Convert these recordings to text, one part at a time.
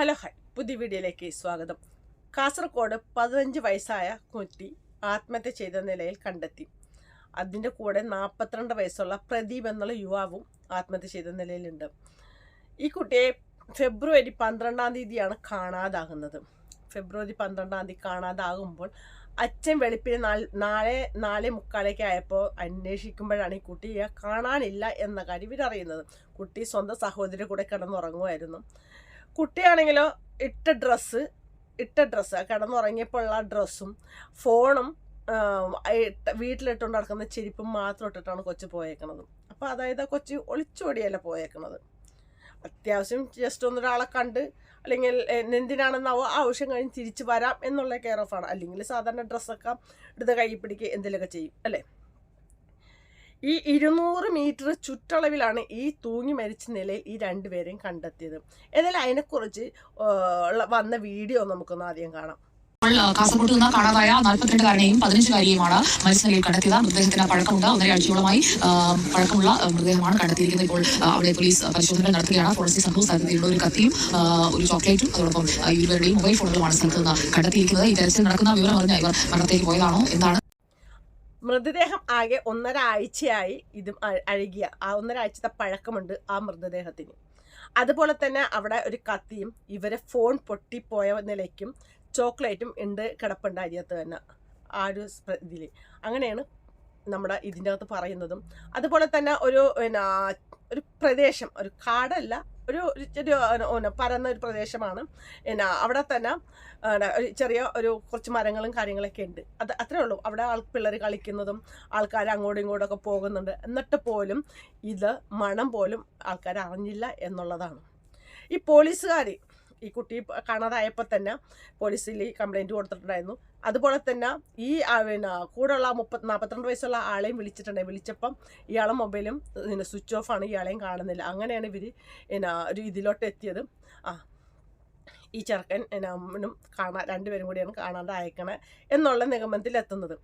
Hello hi പുതിയ വീഡിയോയിലേക്ക് സ്വാഗതം. കാസർഗോഡ് പതിനഞ്ച് വയസ്സായ കുട്ടി ആത്മഹത്യ ചെയ്ത നിലയിൽ കണ്ടെത്തി. അതിന്റെ കൂടെ നാൽപ്പത്തിരണ്ട് വയസ്സുള്ള പ്രദീപ് എന്നുള്ള യുവാവും ആത്മഹത്യ ചെയ്ത നിലയിലുണ്ട്. ഈ കുട്ടിയെ ഫെബ്രുവരി പന്ത്രണ്ടാം തീയതിയാണ് കാണാതാകുന്നത്. ഫെബ്രുവരി പന്ത്രണ്ടാം തീയതി കാണാതാകുമ്പോൾ അച്ഛൻ വെളുപ്പിന് നാല് നാല് മുക്കാലൊക്കെ ആയപ്പോൾ അന്വേഷിക്കുമ്പോഴാണ് ഈ കുട്ടിയെ കാണാനില്ല എന്ന കാര്യം ഇവരറിയുന്നത്. കുട്ടി സ്വന്തം സഹോദരി കൂടെ കിടന്നുറങ്ങുമായിരുന്നു. കുട്ടിയാണെങ്കിലോ ഇട്ട ഡ്രസ്സ് ഇട്ട ഡ്രസ്സ് കിടന്നുറങ്ങിയപ്പോഴുള്ള ഡ്രസ്സും ഫോണും വീട്ടിലിട്ടുകൊണ്ട് നടക്കുന്ന ചെരുപ്പും മാത്രം ഇട്ടിട്ടാണ് കൊച്ചു പോയേക്കുന്നത് അപ്പോൾ അതായത് ആ കൊച്ചു ഒളിച്ചോടിയല്ല പോയേക്കണത്. അത്യാവശ്യം ജസ്റ്റ് ഒന്നൊരാളെ കണ്ട് അല്ലെങ്കിൽ എന്തിനാണെന്നാവോ ആവശ്യം കഴിഞ്ഞ് തിരിച്ച് വരാം എന്നുള്ള കെയർ ഓഫ് ആണ്. അല്ലെങ്കിൽ സാധാരണ ഡ്രസ്സൊക്കെ എടുത്ത് കൈ പിടിക്കുക എന്തെങ്കിലുമൊക്കെ ചെയ്യും അല്ലേ? ഈ ഇരുന്നൂറ് മീറ്റർ ചുറ്റളവിലാണ് ഈ തൂങ്ങി മരിച്ച നിലയിൽ ഈ രണ്ടുപേരെയും കണ്ടെത്തിയത്. ഏതായാലും അതിനെക്കുറിച്ച് വന്ന വീഡിയോ നമുക്കൊന്ന് ആദ്യം കാണാം. കാസർഗോഡ് നിന്ന് കാണാതായ നാൽപ്പത്തിരണ്ടുകാരനെയും പതിനഞ്ചുകാരിയുമാണ് മരിച്ച നിലയിൽ കണ്ടെത്തിയത്. മൃതദേഹത്തിന് പഴക്കമുണ്ട്. ഒന്നര ആഴ്ചയോളമായി ആ, പഴക്കമുള്ള മൃതദേഹമാണ് കണ്ടെത്തിയിരിക്കുന്നത്. ഇപ്പോൾ അവിടെ പോലീസ് പരിശോധനകൾ നടത്തുകയാണ്. ഫോറൻസിക് സംഭവം സ്ഥലത്തിലുള്ള ഒരു കത്തിയും ഒരു ചോക്ലേറ്റും അതോടൊപ്പം ഇരുവരുടെയും മൊബൈൽ ഫോണുകളുമാണ് സ്ഥലത്ത് നിന്ന് കണ്ടെത്തിയിരിക്കുന്നത്. ഈ തെരച്ചിൽ നടക്കുന്ന വിവരം അറിഞ്ഞ ഇവർ മരണത്തേക്ക് പോയതാണോ? എന്താണ് മൃതദേഹം ആകെ ഒന്നര ആഴ്ചയായി ഇത് അഴുകിയ. ആ ഒന്നര ആഴ്ചത്തെ പഴക്കമുണ്ട് ആ മൃതദേഹത്തിന്. അതുപോലെ തന്നെ അവിടെ ഒരു കത്തിയും ഇവരെ ഫോൺ പൊട്ടിപ്പോയ നിലയ്ക്കും ചോക്ലേറ്റും ഉണ്ട് കിടപ്പുണ്ട് അരിയത്ത് തന്നെ. ആ ഒരു ഇതിൽ അങ്ങനെയാണ് നമ്മുടെ ഇതിന്റെ അകത്ത് പറയുന്നതും. അതുപോലെ തന്നെ ഒരു പിന്നെ ഒരു പ്രദേശം ഒരു കാടല്ല ഒരു ഒരു പരന്ന ഒരു പ്രദേശമാണ്. പിന്നെ അവിടെ തന്നെ ചെറിയ ഒരു കുറച്ച് മരങ്ങളും കാര്യങ്ങളൊക്കെ ഉണ്ട്. അത് അത്രേ ഉള്ളൂ. അവിടെ ആൾ പിള്ളേർ കളിക്കുന്നതും ആൾക്കാർ അങ്ങോട്ടും ഇങ്ങോട്ടും ഒക്കെ പോകുന്നുണ്ട്. എന്നിട്ട് പോലും ഇത് മണം പോലും ആൾക്കാർ അറിഞ്ഞില്ല എന്നുള്ളതാണ്. ഈ പോലീസുകാർ ഈ കുട്ടി കാണാതായപ്പോൾ തന്നെ പോലീസിൽ കംപ്ലൈന്റ് കൊടുത്തിട്ടുണ്ടായിരുന്നു. അതുപോലെ തന്നെ ഈ പിന്നെ കൂടെയുള്ള മുപ്പത്തി നാൽപ്പത്തിരണ്ട് വയസ്സുള്ള ആളെയും വിളിച്ചിട്ടുണ്ടായി വിളിച്ചപ്പം ഇയാളെ മൊബൈലും പിന്നെ സ്വിച്ച് ഓഫ് ആണ് ഇയാളെയും കാണുന്നില്ല. അങ്ങനെയാണ് ഇവർ പിന്നെ ഒരു ഇതിലോട്ട് എത്തിയത്. ആ ഈ ചെറുക്കൻ നമ്മനും കാണാൻ രണ്ടുപേരും കൂടിയാണ് കാണാതെ അയക്കണേ എന്നുള്ള നിഗമനത്തിൽ എത്തുന്നത്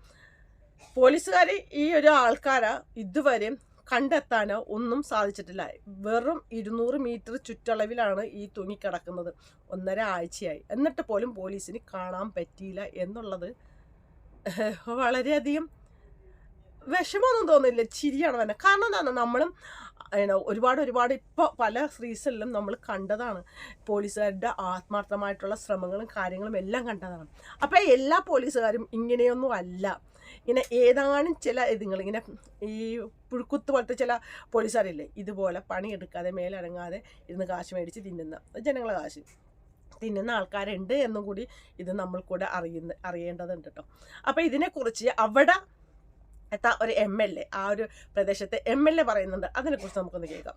പോലീസുകാർ ഈ ഒരു ആൾക്കാരെ ഇതുവരെ കണ്ടെത്താനോ ഒന്നും സാധിച്ചിട്ടില്ല. വെറും ഇരുന്നൂറ് മീറ്റർ ചുറ്റളവിലാണ് ഈ തൂങ്ങിക്കിടക്കുന്നത് ഒന്നര ആഴ്ചയായി. എന്നിട്ട് പോലും പോലീസിന് കാണാൻ പറ്റിയില്ല എന്നുള്ളത് വളരെയധികം വിഷമമൊന്നും തോന്നില്ല. ചിരിയാണ് തന്നെ. കാരണം എന്താണ്? നമ്മളും ഒരുപാട് ഒരുപാട് ഇപ്പോൾ പല സീസണിലും നമ്മൾ കണ്ടതാണ്. പോലീസുകാരുടെ ആത്മാർത്ഥമായിട്ടുള്ള ശ്രമങ്ങളും കാര്യങ്ങളും എല്ലാം കണ്ടതാണ്. അപ്പോൾ എല്ലാ പോലീസുകാരും ഇങ്ങനെയൊന്നും അല്ല. ഇങ്ങനെ ഏതാനും ചില ഇതുങ്ങൾ ഇങ്ങനെ ഈ പുഴുക്കുത്ത് പോലത്തെ ചില പോലീസുകാരില്ലേ? ഇതുപോലെ പണിയെടുക്കാതെ മേലടങ്ങാതെ ഇരുന്ന് കാശ് മേടിച്ച് തിന്നുന്ന ജനങ്ങളെ കാശ് തിന്നുന്ന ആൾക്കാരുണ്ട് എന്നും കൂടി ഇത് നമ്മൾ കൂടെ അറിയുന്ന അറിയേണ്ടതുണ്ട് കേട്ടോ അപ്പോൾ ഇതിനെക്കുറിച്ച് അവിടെ എത്താ ഒരു എം എൽ എ ആ ഒരു പ്രദേശത്തെ എം എൽ എ പറയുന്നുണ്ട്. അതിനെക്കുറിച്ച് നമുക്കൊന്ന് കേൾക്കാം.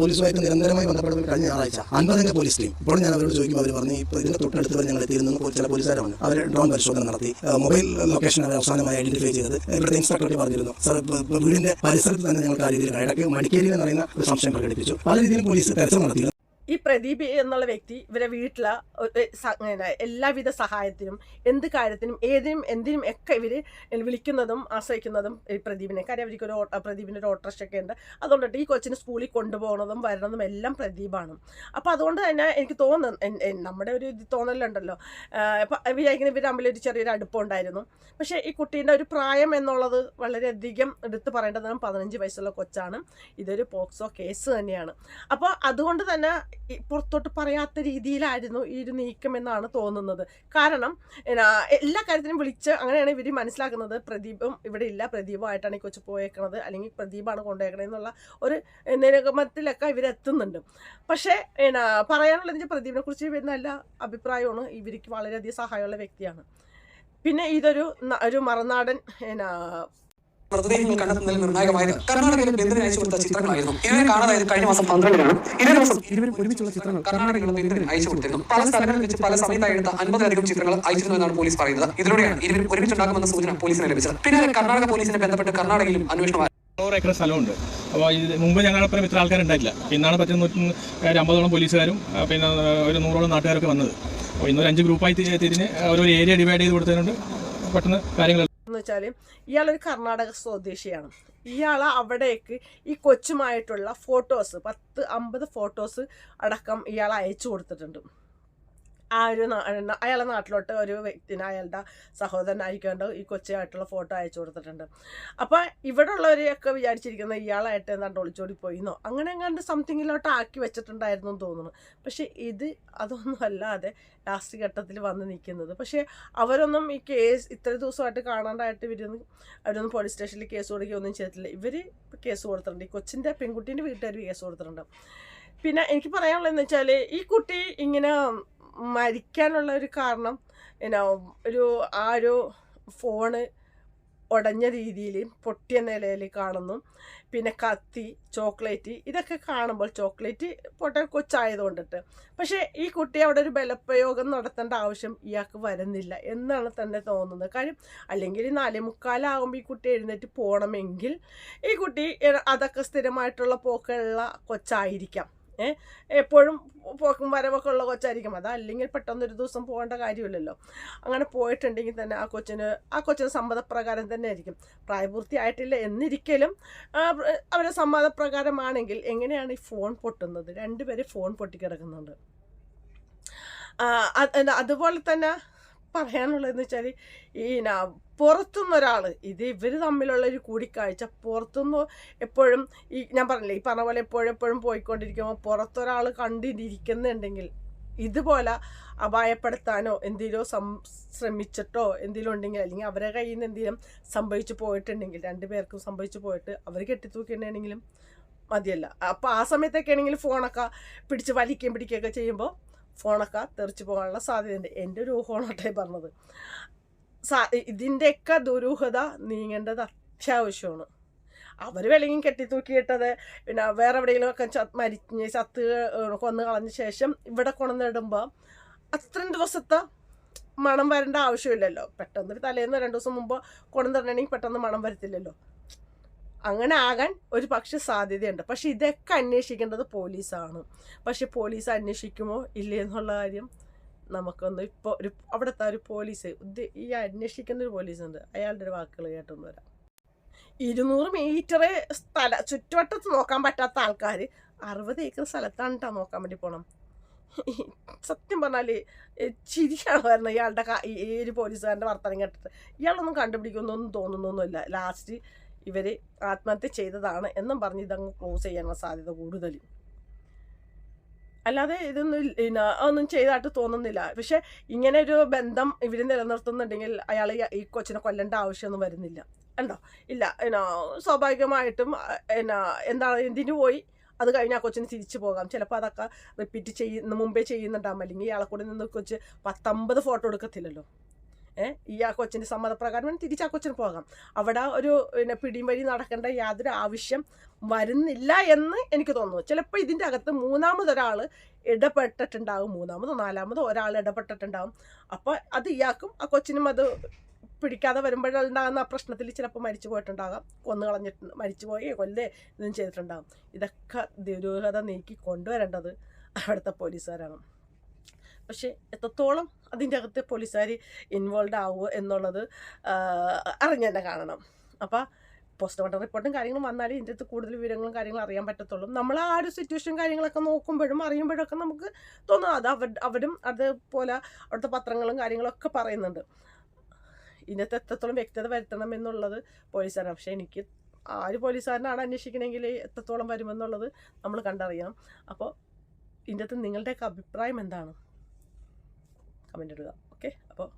പോലീസുമായിട്ട് നിരന്തരമായി ബന്ധപ്പെടുന്ന കഴിഞ്ഞ ഞായറാഴ്ച. അൻപതംഗ പോലീസ് ടീം. ഇപ്പോൾ ഞാൻ അവരോട് ചോദിക്കും അവർ പറഞ്ഞു ഇപ്പോൾ ഇതിന്റെ തൊട്ടടുത്ത് വരെ ഞങ്ങൾ എത്തിയിരുന്നു ചില പോലീസുകാരാണ് അവർ ഡ്രോൺ പരിശോധന നടത്തി. മൊബൈൽ ലൊക്കേഷൻ അവർ അവസാനമായി ഐഡന്റിഫൈ ചെയ്തത് ഇവിടുത്തെ ഇൻസ്പെക്ടറെ പറഞ്ഞിരുന്നു. സർ വീടിന്റെ പരിസരത്ത് തന്നെ ഞങ്ങൾക്ക് ആ രീതിയിൽ ഇടയ്ക്ക് മടിക്കേരി എന്ന് പറയുന്ന ഒരു സംശയം പ്രകടിപ്പിച്ചു. പല രീതിയിലും പോലീസ് തെരച്ചിൽ നടത്തി ഈ പ്രദീപ് എന്നുള്ള വ്യക്തി ഇവരെ വീട്ടിലെ എല്ലാവിധ സഹായത്തിനും എന്ത് കാര്യത്തിനും ഏതിനും എന്തിനും ഒക്കെ ഇവർ വിളിക്കുന്നതും ആശ്രയിക്കുന്നതും ഈ പ്രദീപിനെ. കാര്യം അവർക്ക് ഒരു പ്രദീപിന്റെ ഒരു ഓട്ടോറിക്ഷയൊക്കെ ഉണ്ട്. അതുകൊണ്ടിട്ട് ഈ കൊച്ചിന് സ്കൂളിൽ കൊണ്ടുപോകുന്നതും വരണതും എല്ലാം പ്രദീപാണ്. അപ്പോൾ അതുകൊണ്ട് തന്നെ എനിക്ക് തോന്നുന്നു നമ്മുടെ ഒരു ഇത് തോന്നലുണ്ടല്ലോ. അപ്പം വിചാരിക്കുന്ന ഇവർ തമ്മിൽ ഒരു ചെറിയൊരു അടുപ്പമുണ്ടായിരുന്നു പക്ഷേ ഈ കുട്ടീന്റെ ഒരു പ്രായം എന്നുള്ളത് വളരെയധികം എടുത്തു പറയേണ്ടതാണ് പതിനഞ്ച് വയസ്സുള്ള കൊച്ചാണ്. ഇതൊരു പോക്സോ കേസ് തന്നെയാണ്. അപ്പോൾ അതുകൊണ്ട് തന്നെ പുറത്തോട്ട് പറയാത്ത രീതിയിലായിരുന്നു ഈ ഒരു നീക്കം എന്നാണ് തോന്നുന്നത്. കാരണം എല്ലാ കാര്യത്തിനും വിളിച്ച് അങ്ങനെയാണ് ഇവർ മനസ്സിലാക്കുന്നത്. പ്രദീപും ഇവിടെ ഇല്ല. പ്രദീപമായിട്ടാണ് ഈ കൊച്ചു പോയേക്കണത്. അല്ലെങ്കിൽ പ്രദീപാണ് കൊണ്ടുപോയേക്കണത് എന്നുള്ള ഒരു നിഗമത്തിലൊക്കെ ഇവരെത്തുന്നുണ്ട് പക്ഷേ എന്നാ പറയാനുള്ളത് പ്രദീപിനെ കുറിച്ച് നല്ല അഭിപ്രായമാണ്. ഇവർക്ക് വളരെയധികം സഹായമുള്ള വ്യക്തിയാണ്. പിന്നെ ഇതൊരു ഒരു മറുനാടൻ എന്നാ മൃതദേഹങ്ങൾ കണ്ടെത്തുന്നതിൽ നിർണായകമായത് കർണാടകയിലെ ബന്ധുവിന് അയച്ചു കൊടുത്ത ചിത്രങ്ങളായിരുന്നു. ഇവരെ കാണാതായത് കഴിഞ്ഞ മാസം പന്ത്രണ്ടിനാണ്. ഇതേ ദിവസം ഇരുവരും ഒരുമിച്ചുള്ള ചിത്രങ്ങൾ കർണാടകയിലുള്ള ബന്ധുവിന് അയച്ചു കൊടുത്തിരുന്നു. പല സ്ഥലങ്ങളിൽ വെച്ച് പല സമയത്തായി എടുത്ത അൻപതിലധികം ചിത്രങ്ങൾ അയച്ചിരുന്നു എന്നാണ് പോലീസ് പറയുന്നത്. ഇതിലൂടെയാണ് ഇരുവരും ഒരുമിച്ചുണ്ടാകുമെന്ന സൂചന പോലീസിന് ലഭിച്ചത്. പിന്നാലെ കർണാടക പോലീസിനെ ബന്ധപ്പെട്ട് കർണാടകയിലും അന്വേഷണം നൂറ് ഏക്കർ സ്ഥലമുണ്ട്. അപ്പോൾ ഇത് മുമ്പ് ഞങ്ങളപ്പുറം ഇത്ര ആൾക്കാരുണ്ടായില്ല ഇന്നാണ് പറ്റുന്ന നൂറ്റി ഒരു അമ്പതോളം പോലീസുകാരും പിന്നെ ഒരു നൂറോളം നാട്ടുകാരൊക്കെ വന്നത്. അപ്പോൾ ഇന്നൊരു അഞ്ച് ഗ്രൂപ്പായി തിരിഞ്ഞ് ഓരോ ഏരിയ ഡിവൈഡ് ചെയ്ത് കൊടുത്തതിനുണ്ട്. പെട്ടെന്ന് കാര്യങ്ങൾ വെച്ചാൽ ഇയാളൊരു കർണാടക സ്വദേശിയാണ്. ഇയാൾ അവിടേക്ക് ഈ കൊച്ചുമായിട്ടുള്ള ഫോട്ടോസ് പത്ത് അമ്പത് ഫോട്ടോസ് അടക്കം ഇയാൾ അയച്ചു കൊടുത്തിട്ടുണ്ട്. ആ ഒരു അയാളെ നാട്ടിലോട്ട് ഒരു വ്യക്തിനെ അയാളുടെ സഹോദരനായിക്കൊണ്ട് ഈ കൊച്ചയായിട്ടുള്ള ഫോട്ടോ അയച്ചു കൊടുത്തിട്ടുണ്ട്. അപ്പോൾ ഇവിടെ ഉള്ളവരെയൊക്കെ വിചാരിച്ചിരിക്കുന്നത് ഇയാളായിട്ട് എന്താണ്ട് ഒളിച്ചോടി പോയിന്നോ അങ്ങനെ എങ്ങാണ്ട് സംതിങ്ങിലോട്ട് ആക്കി വെച്ചിട്ടുണ്ടായിരുന്നു എന്ന് തോന്നുന്നു. പക്ഷേ ഇത് അതൊന്നും അല്ലാതെ ലാസ്റ്റ് ഘട്ടത്തിൽ വന്ന് നിൽക്കുന്നത്. പക്ഷേ അവരൊന്നും ഈ കേസ് ഇത്ര ദിവസമായിട്ട് കാണാണ്ടായിട്ട് ഇവരൊന്നും അവരൊന്നും പോലീസ് സ്റ്റേഷനിൽ കേസ് കൊടുക്കുകയൊന്നും ചെയ്തിട്ടില്ല. ഇവർ കേസ് കൊടുത്തിട്ടുണ്ട്. ഈ കൊച്ചിന്റെ പെൺകുട്ടീന്റെ വീട്ടുകാർ കേസ് കൊടുത്തിട്ടുണ്ട്. പിന്നെ എനിക്ക് പറയാനുള്ളതെന്ന് വെച്ചാൽ ഈ കുട്ടി ഇങ്ങനെ മരിക്കാനുള്ള ഒരു കാരണം എന്നാ ഒരു ആ ഒരു ഫോണ് ഉടഞ്ഞ രീതിയിൽ പൊട്ടിയ നിലയിൽ കാണുന്നു. പിന്നെ കത്തി ചോക്ലേറ്റ് ഇതൊക്കെ കാണുമ്പോൾ ചോക്ലേറ്റ് പൊട്ട കൊച്ചായതുകൊണ്ടിട്ട്. പക്ഷേ ഈ കുട്ടി അവിടെ ഒരു ബലപ്രയോഗം നടത്തേണ്ട ആവശ്യം ഇയാൾക്ക് വരുന്നില്ല എന്നാണ് തന്നെ തോന്നുന്നത്. കാര്യം അല്ലെങ്കിൽ നാലേമുക്കാലാകുമ്പോൾ നാലേ മുക്കാലാകുമ്പോൾ ഈ കുട്ടി എഴുന്നേറ്റ് പോകണമെങ്കിൽ ഈ കുട്ടി അതൊക്കെ സ്ഥിരമായിട്ടുള്ള പോക്കുള്ള കൊച്ചായിരിക്കാം. എപ്പോഴും പോക്കും വരവൊക്കെ ഉള്ള കൊച്ചായിരിക്കും. അതല്ലെങ്കിൽ പെട്ടെന്ന് ഒരു ദിവസം പോകേണ്ട കാര്യമില്ലല്ലോ. അങ്ങനെ പോയിട്ടുണ്ടെങ്കിൽ തന്നെ ആ കൊച്ചിന് ആ കൊച്ചിന് സമ്മതപ്രകാരം തന്നെ ആയിരിക്കും. പ്രായപൂർത്തിയായിട്ടില്ല എന്നിരിക്കലും അവരെ സമ്മതപ്രകാരമാണെങ്കിൽ എങ്ങനെയാണ് ഈ ഫോൺ പൊട്ടുന്നത്? രണ്ടുപേരും ഫോൺ പൊട്ടിക്കിടക്കുന്നുണ്ട്. അതുപോലെ തന്നെ പറയാനുള്ളതെന്ന് വെച്ചാൽ ഈ പുറത്തുനിന്ന് ഒരാൾ ഇത് ഇവർ തമ്മിലുള്ള ഒരു കൂടിക്കാഴ്ച പുറത്തുനിന്ന് എപ്പോഴും ഈ ഞാൻ പറഞ്ഞില്ലേ ഈ പറഞ്ഞ പോലെ എപ്പോഴും പോയിക്കൊണ്ടിരിക്കുമ്പോൾ പുറത്തൊരാൾ കണ്ടിരിക്കുന്നുണ്ടെങ്കിൽ ഇതുപോലെ അപായപ്പെടുത്താനോ എന്തെങ്കിലും സം ശ്രമിച്ചിട്ടോ എന്തെങ്കിലും ഉണ്ടെങ്കിൽ അല്ലെങ്കിൽ അവരെ കയ്യിൽ നിന്ന് എന്തെങ്കിലും സംഭവിച്ചു പോയിട്ടുണ്ടെങ്കിൽ രണ്ടുപേർക്കും സംഭവിച്ചു പോയിട്ട് അവർ കെട്ടിത്തൂക്കിയിട്ടുണ്ടെങ്കിലും മതിയല്ല. അപ്പോൾ ആ സമയത്തൊക്കെ ആണെങ്കിൽ ഫോണൊക്കെ പിടിച്ച് വലിക്കുകയും പിടിക്കുകയൊക്കെ ചെയ്യുമ്പോൾ ഫോണൊക്കെ തെറിച്ച് പോകാനുള്ള സാധ്യതയുണ്ട്. എന്റെ ഒരു ഊഹമാണട്ടെ പറഞ്ഞത്. സാ ഇതിന്റെയൊക്കെ ദുരൂഹത നീങ്ങേണ്ടത് അത്യാവശ്യമാണ്. അവർ വെളിയും കെട്ടിത്തൂക്കിയിട്ടത് പിന്നെ വേറെ എവിടെയെങ്കിലും ഒക്കെ ചത്ത് മരിഞ്ഞ് ചത്ത് കൊന്നു കളഞ്ഞ ശേഷം ഇവിടെ കൊണ്ടുവന്നിടുമ്പോൾ അത്രയും ദിവസത്തെ മണം വരേണ്ട ആവശ്യമില്ലല്ലോ. പെട്ടെന്ന് തലേന്ന് രണ്ട് ദിവസം മുമ്പ് കൊണ്ടുവന്നിട്ടുണ്ടെങ്കിൽ പെട്ടെന്ന് മണം വരത്തില്ലല്ലോ. അങ്ങനെ ആകാൻ ഒരു പക്ഷെ സാധ്യതയുണ്ട്. പക്ഷെ ഇതൊക്കെ അന്വേഷിക്കേണ്ടത് പോലീസാണ്. പക്ഷെ പോലീസ് അന്വേഷിക്കുമോ ഇല്ലേ എന്നുള്ള കാര്യം നമുക്കൊന്ന് ഇപ്പോൾ ഒരു അവിടുത്തെ ഒരു പോലീസ് ഈ അന്വേഷിക്കുന്ന ഒരു പോലീസുണ്ട്. അയാളുടെ ഒരു വാക്കുകൾ കേട്ടൊന്ന് വരാം. ഇരുന്നൂറ് മീറ്റർ സ്ഥല ചുറ്റുവട്ടത്ത് നോക്കാൻ പറ്റാത്ത ആൾക്കാർ അറുപത് ഏക്കർ സ്ഥലത്താണ് കേട്ടോ നോക്കാൻ വേണ്ടി പോകണം സത്യം പറഞ്ഞാൽ ചിരിയാണ് വരുന്നത് ഇയാളുടെ ഈ പോലീസുകാരന്റെ വർത്തമാനം കേട്ടിട്ട്. ഇയാളൊന്നും കണ്ടുപിടിക്കുന്നൊന്നും തോന്നുന്നൊന്നുമില്ല. ലാസ്റ്റ് ഇവർ ആത്മഹത്യ ചെയ്തതാണ് എന്നും പറഞ്ഞ് ഇതങ്ങ് ക്ലോസ് ചെയ്യാനുള്ള സാധ്യത കൂടുതലും. അല്ലാതെ ഇതൊന്നും പിന്നെ ഒന്നും ചെയ്തായിട്ട് തോന്നുന്നില്ല. പക്ഷെ ഇങ്ങനെ ഒരു ബന്ധം ഇവർ നിലനിർത്തുന്നുണ്ടെങ്കിൽ അയാൾ ഈ കൊച്ചിനെ കൊല്ലേണ്ട ആവശ്യമൊന്നും വരുന്നില്ല. ഉണ്ടോ ഇല്ല എന്നാ സ്വാഭാവികമായിട്ടും എന്നാ എന്താണ് എന്തിനു പോയി? അത് കഴിഞ്ഞ് ആ കൊച്ചിന് തിരിച്ചു പോകാം. ചിലപ്പോൾ അതൊക്കെ റിപ്പീറ്റ് ചെയ്യുന്ന മുമ്പേ ചെയ്യുന്നുണ്ടാകും അല്ലെങ്കിൽ ഇയാളെ കൂടെ നിന്ന് കൊച്ച് പത്തൊമ്പത് ഫോട്ടോ എടുക്കത്തില്ലല്ലോ. ഈ ആ കൊച്ചിന്റെ സമ്മതപ്രകാരം തിരിച്ച് ആ കൊച്ചിന് പോകാം. അവിടെ ഒരു പിന്നെ പിടിയും വഴി നടക്കേണ്ട യാതൊരു ആവശ്യം വരുന്നില്ല എന്ന് എനിക്ക് തോന്നുന്നു. ചിലപ്പോൾ ഇതിന്റെ അകത്ത് മൂന്നാമതൊരാൾ ഇടപെട്ടിട്ടുണ്ടാകും മൂന്നാമതോ നാലാമതോ ഒരാൾ ഇടപെട്ടിട്ടുണ്ടാകും അപ്പോൾ അത് ഇയാൾക്കും ആ കൊച്ചിനും അത് പിടിക്കാതെ വരുമ്പോഴുണ്ടാകുന്ന ആ പ്രശ്നത്തിൽ ചിലപ്പോൾ മരിച്ചു പോയിട്ടുണ്ടാകാം. കൊന്നു കളഞ്ഞിട്ട് മരിച്ചു പോയി കൊല്ലേ ഇതും ചെയ്തിട്ടുണ്ടാകും. ഇതൊക്കെ ദുരൂഹത നീക്കി കൊണ്ടുവരേണ്ടത് അവിടുത്തെ പോലീസുകാരാണ്. പക്ഷേ എത്രത്തോളം അതിന്റെ അകത്ത് പോലീസുകാർ ഇൻവോൾവ് ആവുമോ എന്നുള്ളത് അറിഞ്ഞു തന്നെ കാണണം. അപ്പോൾ പോസ്റ്റ്മോർട്ടം റിപ്പോർട്ടും കാര്യങ്ങളും വന്നാലേ ഇതിന്റെ അകത്ത് കൂടുതൽ വിവരങ്ങളും കാര്യങ്ങളും അറിയാൻ പറ്റത്തുള്ളൂ. നമ്മൾ ആ ഒരു സിറ്റുവേഷൻ കാര്യങ്ങളൊക്കെ നോക്കുമ്പോഴും അറിയുമ്പോഴൊക്കെ നമുക്ക് തോന്നും അത് അവർ അവരും അതുപോലെ അവിടുത്തെ പത്രങ്ങളും കാര്യങ്ങളൊക്കെ പറയുന്നുണ്ട്. ഇതിനകത്ത് എത്രത്തോളം വ്യക്തത വരുത്തണം എന്നുള്ളത് പോലീസുകാരാണ്. പക്ഷേ എനിക്ക് ആര് പോലീസുകാരനാണ് അന്വേഷിക്കണമെങ്കിൽ എത്രത്തോളം വരുമെന്നുള്ളത് നമ്മൾ കണ്ടറിയണം. അപ്പോൾ ഇതിന്റെ അകത്ത് നിങ്ങളുടെയൊക്കെ അഭിപ്രായം എന്താണ്? കമന്റ് ഇടുക. ഓക്കെ? അപ്പോൾ